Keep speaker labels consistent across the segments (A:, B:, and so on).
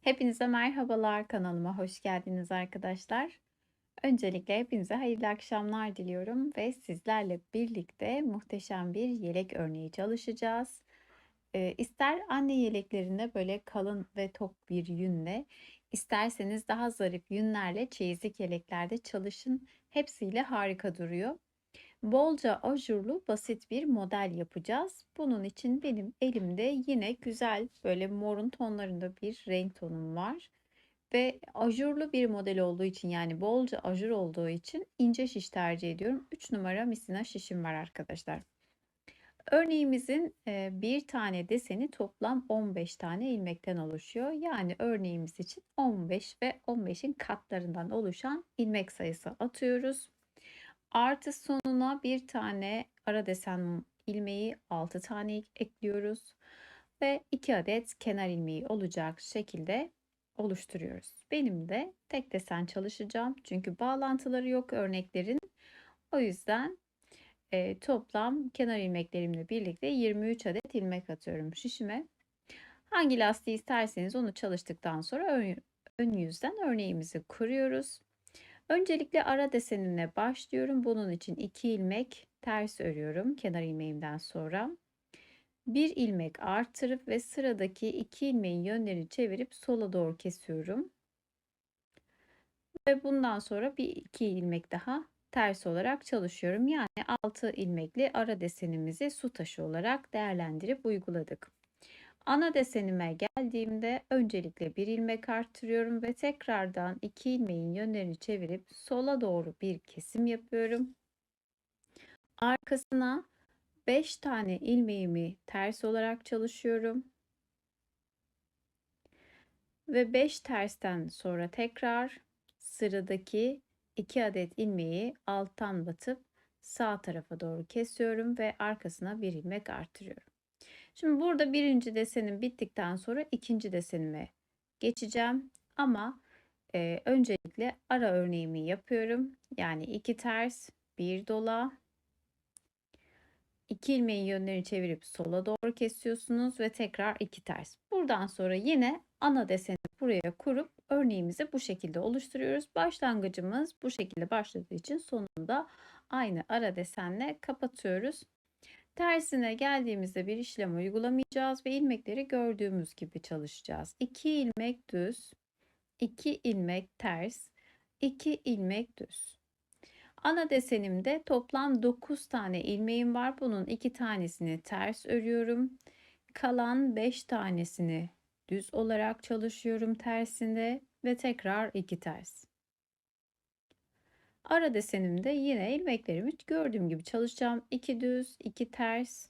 A: Hepinize merhabalar, kanalıma hoş geldiniz arkadaşlar. Öncelikle hepinize hayırlı akşamlar diliyorum ve sizlerle birlikte muhteşem bir yelek örneği çalışacağız. Ee, ister anne yeleklerinde böyle kalın ve tok bir yünle, isterseniz daha zarif yünlerle çeyizlik yeleklerde çalışın. Hepsiyle harika duruyor. Bolca ajurlu basit bir model yapacağız. Bunun için benim elimde yine güzel böyle morun tonlarında bir renk tonum var. Ve ajurlu bir model olduğu için yani bolca ajur olduğu için ince şiş tercih ediyorum. 3 numara misina şişim var arkadaşlar. Örneğimizin e, bir tane deseni toplam 15 tane ilmekten oluşuyor. Yani örneğimiz için 15 ve 15'in katlarından oluşan ilmek sayısı atıyoruz. Artı sonuna bir tane ara desen ilmeği 6 tane ekliyoruz. Ve 2 adet kenar ilmeği olacak şekilde oluşturuyoruz. Benim de tek desen çalışacağım. Çünkü bağlantıları yok örneklerin. O yüzden e, toplam kenar ilmeklerimle birlikte 23 adet ilmek atıyorum şişime. Hangi lastiği isterseniz onu çalıştıktan sonra ön, ön yüzden örneğimizi kuruyoruz. Öncelikle ara desenine başlıyorum. Bunun için 2 ilmek ters örüyorum kenar ilmeğimden sonra. Bir ilmek artırıp ve sıradaki iki ilmeğin yönlerini çevirip sola doğru kesiyorum. Ve bundan sonra bir iki ilmek daha ters olarak çalışıyorum. Yani 6 ilmekli ara desenimizi su taşı olarak değerlendirip uyguladık. Ana desenime geldiğimde öncelikle bir ilmek arttırıyorum ve tekrardan iki ilmeğin yönlerini çevirip sola doğru bir kesim yapıyorum. Arkasına 5 tane ilmeğimi ters olarak çalışıyorum. Ve 5 tersten sonra tekrar sıradaki 2 adet ilmeği alttan batıp sağ tarafa doğru kesiyorum ve arkasına bir ilmek artırıyorum. Şimdi burada birinci desenim bittikten sonra ikinci desenime geçeceğim. Ama e, öncelikle ara örneğimi yapıyorum. Yani iki ters, bir dola, iki ilmeğin yönlerini çevirip sola doğru kesiyorsunuz ve tekrar iki ters. Buradan sonra yine ana deseni buraya kurup örneğimizi bu şekilde oluşturuyoruz. Başlangıcımız bu şekilde başladığı için sonunda aynı ara desenle kapatıyoruz. Tersine geldiğimizde bir işlem uygulamayacağız ve ilmekleri gördüğümüz gibi çalışacağız. 2 ilmek düz, 2 ilmek ters, 2 ilmek düz. Ana desenimde toplam 9 tane ilmeğim var. Bunun 2 tanesini ters örüyorum. Kalan 5 tanesini düz olarak çalışıyorum tersinde ve tekrar 2 ters. Ara desenimde yine ilmeklerimi gördüğüm gibi çalışacağım. 2 düz, 2 ters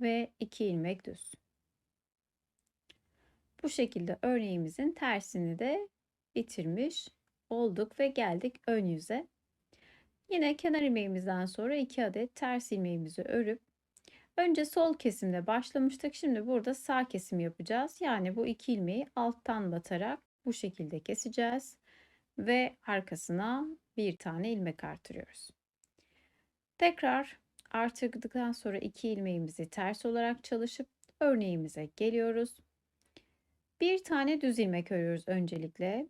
A: ve 2 ilmek düz. Bu şekilde örneğimizin tersini de bitirmiş olduk ve geldik ön yüze. Yine kenar ilmeğimizden sonra 2 adet ters ilmeğimizi örüp önce sol kesimde başlamıştık. Şimdi burada sağ kesim yapacağız. Yani bu iki ilmeği alttan batarak bu şekilde keseceğiz ve arkasına bir tane ilmek artırıyoruz. Tekrar artırdıktan sonra iki ilmeğimizi ters olarak çalışıp örneğimize geliyoruz. Bir tane düz ilmek örüyoruz öncelikle.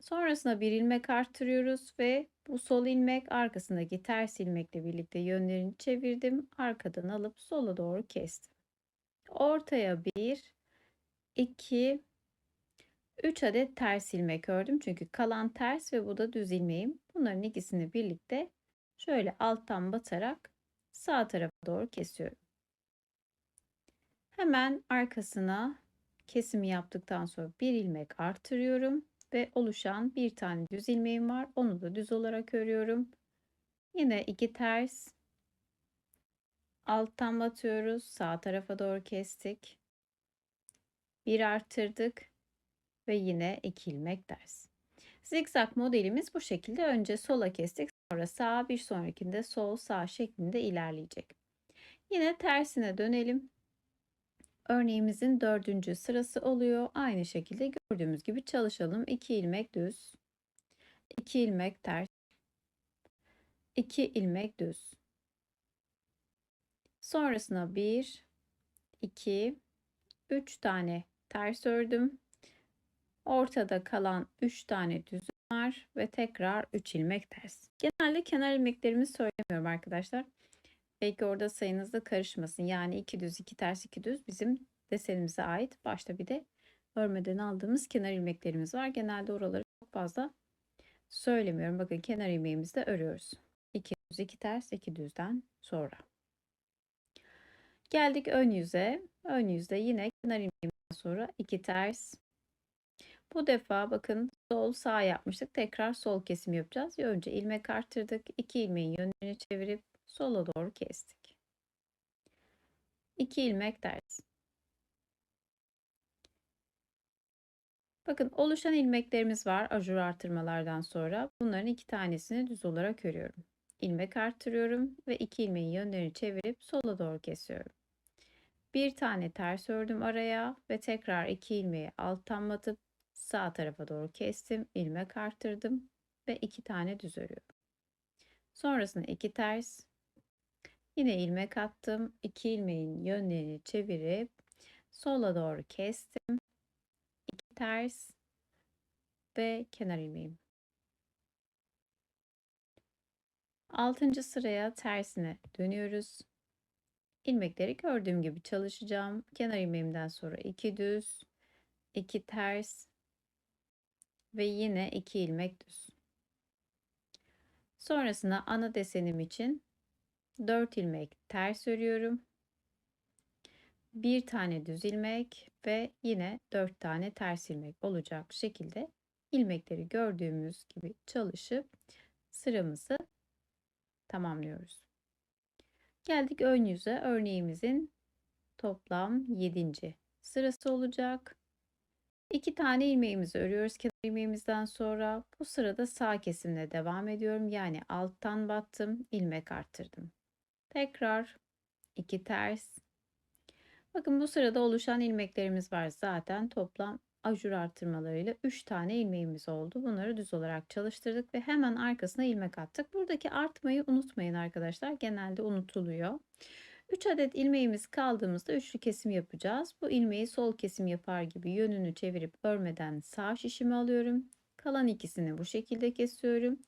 A: Sonrasında bir ilmek artırıyoruz ve bu sol ilmek arkasındaki ters ilmekle birlikte yönlerini çevirdim. Arkadan alıp sola doğru kestim. Ortaya bir, iki 3 adet ters ilmek ördüm. Çünkü kalan ters ve bu da düz ilmeğim. Bunların ikisini birlikte şöyle alttan batarak sağ tarafa doğru kesiyorum. Hemen arkasına kesimi yaptıktan sonra bir ilmek artırıyorum ve oluşan bir tane düz ilmeğim var. Onu da düz olarak örüyorum. Yine iki ters alttan batıyoruz. Sağ tarafa doğru kestik. Bir arttırdık ve yine iki ilmek ters. Zikzak modelimiz bu şekilde önce sola kestik sonra sağa bir sonrakinde sol sağ şeklinde ilerleyecek. Yine tersine dönelim. Örneğimizin dördüncü sırası oluyor. Aynı şekilde gördüğümüz gibi çalışalım. 2 ilmek düz, 2 ilmek ters, 2 ilmek düz. Sonrasına 1, 2, 3 tane ters ördüm. Ortada kalan 3 tane düzüm var ve tekrar 3 ilmek ters. Genelde kenar ilmeklerimi söylemiyorum arkadaşlar. Belki orada sayınız da karışmasın. Yani 2 düz, 2 ters, 2 düz bizim desenimize ait. Başta bir de örmeden aldığımız kenar ilmeklerimiz var. Genelde oraları çok fazla söylemiyorum. Bakın kenar ilmeğimizi de örüyoruz. 2 düz, 2 ters, 2 düzden sonra. Geldik ön yüze. Ön yüzde yine kenar ilmeğimden sonra 2 ters. Bu defa bakın sol sağ yapmıştık. Tekrar sol kesim yapacağız. Önce ilmek arttırdık. 2 ilmeğin yönünü çevirip sola doğru kestik. 2 ilmek ters. Bakın oluşan ilmeklerimiz var ajur artırmalardan sonra. Bunların iki tanesini düz olarak örüyorum. İlmek arttırıyorum ve iki ilmeğin yönlerini çevirip sola doğru kesiyorum. Bir tane ters ördüm araya ve tekrar iki ilmeği alttan batıp sağ tarafa doğru kestim. ilmek arttırdım ve iki tane düz örüyorum. Sonrasında iki ters. Yine ilmek attım. iki ilmeğin yönlerini çevirip sola doğru kestim. 2 ters ve kenar ilmeğim. Altıncı sıraya tersine dönüyoruz. İlmekleri gördüğüm gibi çalışacağım. Kenar ilmeğimden sonra 2 düz, 2 ters ve yine 2 ilmek düz. Sonrasında ana desenim için 4 ilmek ters örüyorum. Bir tane düz ilmek ve yine 4 tane ters ilmek olacak şekilde ilmekleri gördüğümüz gibi çalışıp sıramızı tamamlıyoruz. Geldik ön yüze. Örneğimizin toplam 7. sırası olacak. 2 tane ilmeğimizi örüyoruz ilmeğimizden sonra. Bu sırada sağ kesimle devam ediyorum. Yani alttan battım, ilmek arttırdım. Tekrar 2 ters. Bakın bu sırada oluşan ilmeklerimiz var zaten. Toplam ajur artırmalarıyla 3 tane ilmeğimiz oldu. Bunları düz olarak çalıştırdık ve hemen arkasına ilmek attık. Buradaki artmayı unutmayın arkadaşlar. Genelde unutuluyor. 3 adet ilmeğimiz kaldığımızda üçlü kesim yapacağız. Bu ilmeği sol kesim yapar gibi yönünü çevirip örmeden sağ şişimi alıyorum. Kalan ikisini bu şekilde kesiyorum.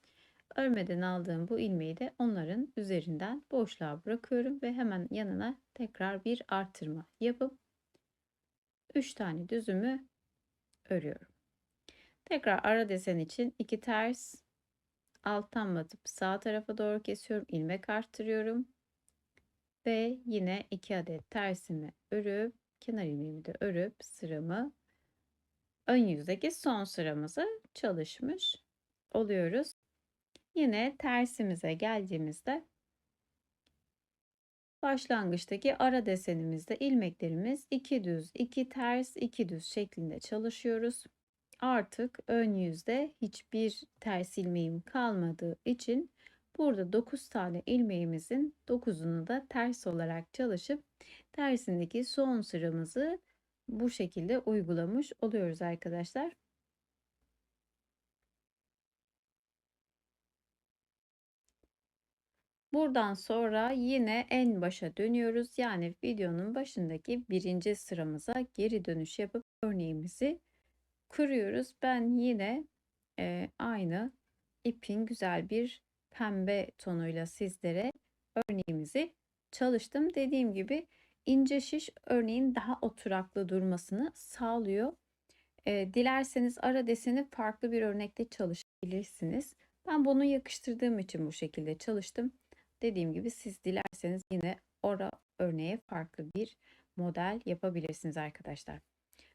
A: Örmeden aldığım bu ilmeği de onların üzerinden boşluğa bırakıyorum ve hemen yanına tekrar bir artırma yapıp 3 tane düzümü örüyorum. Tekrar ara desen için 2 ters alttan batıp sağ tarafa doğru kesiyorum. ilmek arttırıyorum. Ve yine 2 adet tersimi örüp kenar ilmeğimi de örüp sıramı ön yüzdeki son sıramızı çalışmış oluyoruz. Yine tersimize geldiğimizde başlangıçtaki ara desenimizde ilmeklerimiz 2 düz, 2 ters, 2 düz şeklinde çalışıyoruz. Artık ön yüzde hiçbir ters ilmeğim kalmadığı için burada 9 tane ilmeğimizin 9'unu da ters olarak çalışıp tersindeki son sıramızı bu şekilde uygulamış oluyoruz arkadaşlar. Buradan sonra yine en başa dönüyoruz. Yani videonun başındaki birinci sıramıza geri dönüş yapıp örneğimizi kuruyoruz. Ben yine e, aynı ipin güzel bir pembe tonuyla sizlere örneğimizi çalıştım. Dediğim gibi ince şiş örneğin daha oturaklı durmasını sağlıyor. E, dilerseniz ara deseni farklı bir örnekte çalışabilirsiniz. Ben bunu yakıştırdığım için bu şekilde çalıştım. Dediğim gibi siz dilerseniz yine ora örneğe farklı bir model yapabilirsiniz arkadaşlar.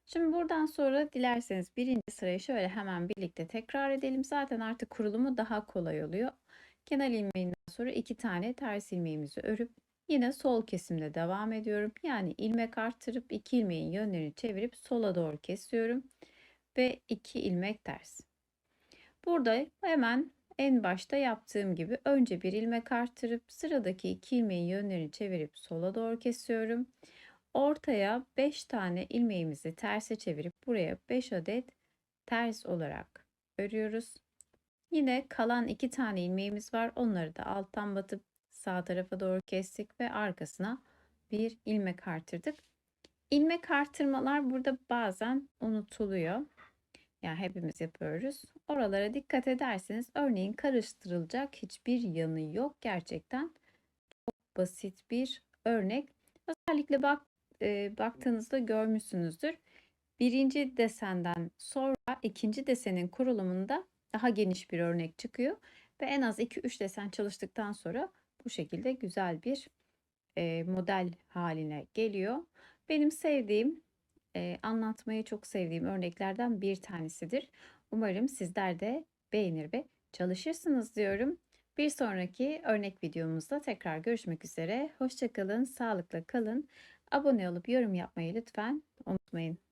A: Şimdi buradan sonra dilerseniz birinci sırayı şöyle hemen birlikte tekrar edelim. Zaten artık kurulumu daha kolay oluyor. Kenar ilmeğinden sonra iki tane ters ilmeğimizi örüp yine sol kesimde devam ediyorum. Yani ilmek arttırıp iki ilmeğin yönlerini çevirip sola doğru kesiyorum. Ve iki ilmek ters. Burada hemen en başta yaptığım gibi önce bir ilmek arttırıp sıradaki iki ilmeğin yönlerini çevirip sola doğru kesiyorum. Ortaya 5 tane ilmeğimizi terse çevirip buraya 5 adet ters olarak örüyoruz. Yine kalan 2 tane ilmeğimiz var. Onları da alttan batıp sağ tarafa doğru kestik ve arkasına bir ilmek arttırdık. İlmek artırmalar burada bazen unutuluyor. Yani hepimiz yapıyoruz. Oralara dikkat ederseniz örneğin karıştırılacak hiçbir yanı yok. Gerçekten çok basit bir örnek. Özellikle bak e, baktığınızda görmüşsünüzdür. Birinci desenden sonra ikinci desenin kurulumunda daha geniş bir örnek çıkıyor ve en az 2-3 desen çalıştıktan sonra bu şekilde güzel bir e, model haline geliyor. Benim sevdiğim, e, anlatmayı çok sevdiğim örneklerden bir tanesidir. Umarım sizler de beğenir ve çalışırsınız diyorum. Bir sonraki örnek videomuzda tekrar görüşmek üzere. Hoşçakalın, sağlıkla kalın. Abone olup yorum yapmayı lütfen unutmayın.